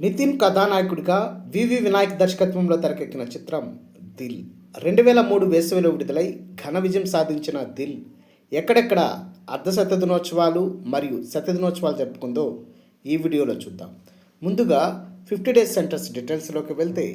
నితిన్ కథానాయకుడిగా వివి వినాయక్ దర్శకత్వంలో తెరకెక్కిన చిత్రం దిల్. రెండు వేల మూడు వేసవిలో విడుదలై ఘన విజయం సాధించిన దిల్. ఎక్కడెక్కడ అర్ధశత దినోత్సవాలు మరియు శతదినోత్సవాలు జరుపుకుందో ఈ వీడియోలో చూద్దాం. ముందుగా ఫిఫ్టీ డేస్ సెంటర్స్ డీటెయిల్స్లోకి వెళ్తే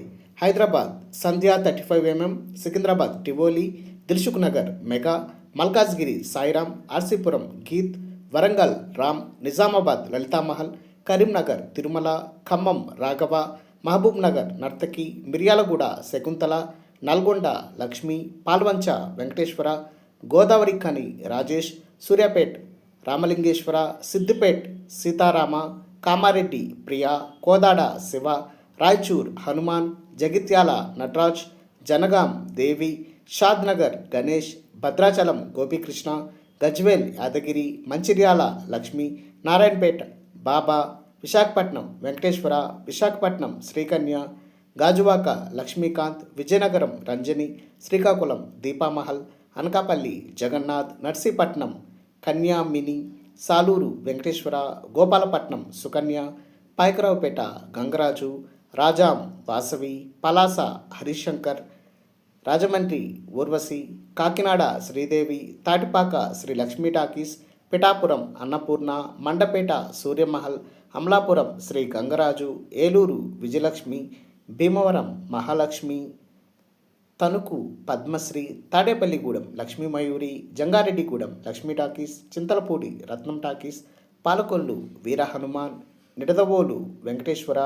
Hyderabad Sandhya thirty five MM Secunderabad Tivoli Dilsukh Nagar Mega Malkajgiri Sairam RC Puram Geet Warangal Ram Nizamabad Lalithamahal Karimnagar Tirumala Khammam Raghava Mahabub Nagar Nartaki Miryalaguda Shakuntala Nalgonda Lakshmi Palvancha Venkateshwara Godavari Khani Rajesh Suryapet Ramalingeswara Siddipet Sitarama Kamareddy Priya Kodada Shiva Raichur Hanuman Jagtial Nataraj Jangaon Devi Shadnagar Ganesh Bhadrachalam Gopikrishna Gajwel Yadagiri Mancherial Lakshmi Narayanpet Baba Visakhapatnam Venkateshwara Visakhapatnam Srikanya Gajuwaka Lakshmikanth Vizianagaram Ranjani Srikakulam Deepamahal Anakapalli Jagannath Narsipatnam Kanyamini Saluru Venkateshwara Gopalapatnam Sukanya Payakaraopeta Gangaraju Rajam Vasavi Palasa Harishankar Rajahmundry Urvashi Kakinada Sridevi Tatipaka Sri Lakshmi talkies Pithapuram Annapurna Mandapeta Suryamahal Amalapuram Sri Gangaraju Eluru Vijayalakshmi Bhimavaram Mahalakshmi Tanuku Padmasri Tadepalligudem Lakshmi Mayuri Jangareddygudem Lakshmi talkies Chintalapudi Ratnam talkies Palakollu Veera Hanuman Nidadavolu Venkateshwara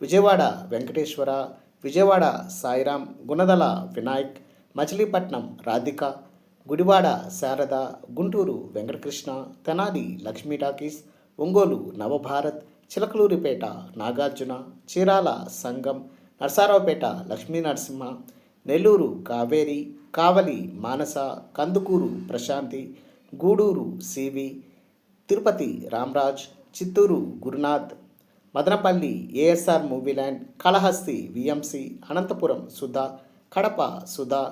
Vijayawada Venkateshwara Vijayawada Sairam Gunadala Vinayak Machilipatnam Radhika Gudivada Sharada Guntur Venkatakrishna Tenali Lakshmi talkies Ongole Navabharat Chilakaluripet Nagarjuna Chirala Sangam Narasaraopet Lakshmi Narasimha Nellore Kaveri Kavali Manasa Kandukur Prashanti Gudur C V Tirupati Ramraj Chittoor Gurunath Madanapalle ASR Movieland Kalahasti VMC Anantapur Sudha Kadapa Sudha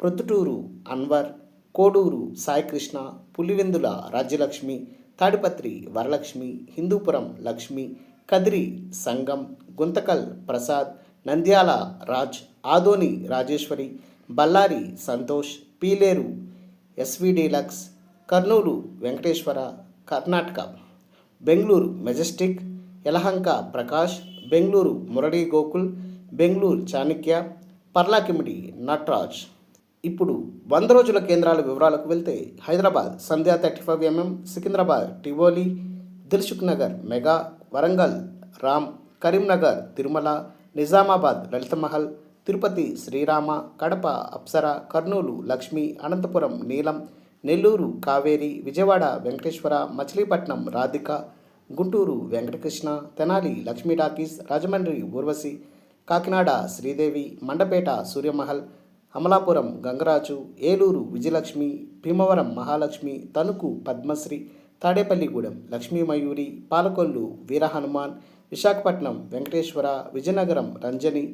Proddatur Anwar Koduru Saikrishna Pulivendula Rajyalakshmi Tadipatri Varalakshmi Hindupur Lakshmi Kadiri Sangam Guntakal Prasad Nandyal Raj Adoni Rajeshwari Bellary Santosh Piler SV deluxe Kurnool Venkateshwara Karnataka Bengaluru Majestic Yelahanka Prakash Bengaluru Murali Gokul Bengaluru Chanakya Parlakhemundi Natraj. ఇప్పుడు వంద రోజుల కేంద్రాల వివరాలకు వెళ్తే Hyderabad Sandhya thirty five MM Secunderabad Tivoli Dilsukh Nagar Mega Warangal Ram Karimnagar Tirumala Nizamabad Lalithamahal Tirupati Srirama Kadapa Apsara Kurnool Lakshmi Anantapur Neelam Nellore Kaveri Vijayawada Venkateshwara Machilipatnam Radhika Guntur Venkatakrishna Tenali Lakshmi talkies Rajahmundry Urvashi Kakinada Sridevi Mandapeta Suryamahal Amalapuram Gangaraju Eluru Vijayalakshmi Bhimavaram Mahalakshmi Tanuku Padmasri Tadepalligudem Lakshmi Mayuri Palakollu Veera Hanuman Visakhapatnam Venkateshwara Vizianagaram Ranjani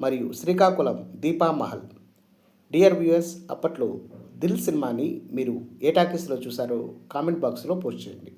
మరియు Srikakulam Deepamahal. Dear viewers అప్పట్లో దిల్ సినిమాని మీరు ఏ టాకీస్లో చూసారో comment బాక్స్లో post చేయండి.